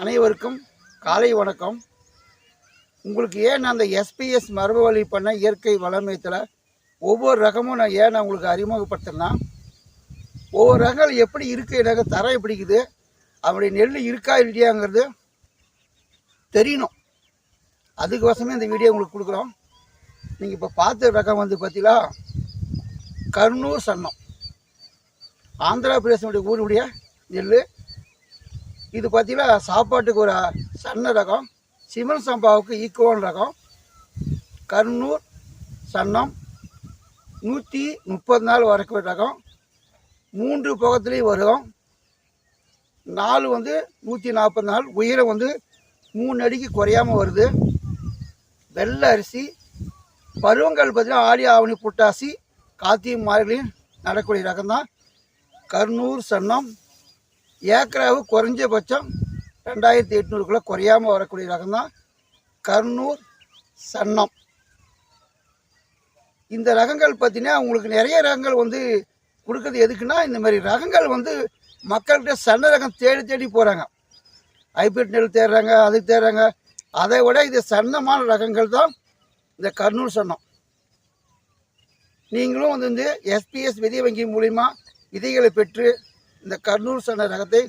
அனைவருக்கும் காலை வணக்கம். உங்களுக்கு ஏன் நான் அந்த எஸ்பிஎஸ் மரபு வழி பண்ண இயற்கை வளமையத்தில் ஒவ்வொரு ரகமும் நான் ஏன் நான் உங்களுக்கு அறிமுகப்படுத்துறேன்னா ஒவ்வொரு ரகங்கள் எப்படி இருக்குது எனக்கு தரம் எப்படி இருக்குது அப்படி நெல் இருக்கா இல்லையாங்கிறது தெரியணும். அதுக்கோசமே இந்த வீடியோ உங்களுக்கு கொடுக்குறோம். நீங்கள் இப்போ பார்த்த ரகம் வந்து பார்த்தீங்களா கர்னூர் சன்னம் ஆந்திரா பிரதேசனுடைய ஊருடைய நெல் இது பார்த்தீங்கன்னா சாப்பாட்டுக்கு ஒரு சன்ன ரகம் சிமன் சம்பாவுக்கு ஈக்குவல் ரகம். கர்னூர் சன்னம் நூற்றி முப்பது நாள் வரைக்கும் ரகம். மூன்று பக்கத்துலேயும் வரும் நாலு வந்து நூற்றி நாற்பது நாள் உயரம் வந்து மூணு அடிக்கு குறையாமல் வருது. வெள்ளை அரிசி பருவங்கள் பார்த்தீங்கன்னா ஆடி ஆவணி புட்டாசி கார்த்திகை மார்கழியும் நடக்கூடிய ரகம் தான் கர்னூர் சன்னம் ஏக்கராவு குறைஞ்சபட்சம் ரெண்டாயிரத்தி எட்நூறுக்குள்ளே குறையாமல் வரக்கூடிய ரகம் தான் கர்னூர் சன்னம். இந்த ரகங்கள் பார்த்தீங்கன்னா உங்களுக்கு நிறைய ரகங்கள் வந்து கொடுக்குறது எதுக்குன்னா இந்த மாதிரி ரகங்கள் வந்து மக்கள்கிட்ட சன்ன ரகம் தேடி தேடி போகிறாங்க ஹைபிரிட் நெல் தேடுறாங்க அதுக்கு தேடுறாங்க. அதை விட இது சன்னமான ரகங்கள் தான் இந்த கர்னூல் சன்னம். நீங்களும் வந்து இந்த எஸ்பிஎஸ் விதை வங்கி மூலிமா விதைகளை பெற்று இந்த கர்னூல் சன ரகத்தை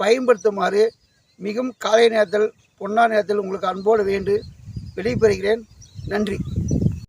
பயன்படுத்துமாறு மிகவும் காலை நேரத்தில் பொன்னா நேரத்தில் உங்களுக்கு அன்போடு வேண்டு வெளிப்பெறுகிறேன் நன்றி.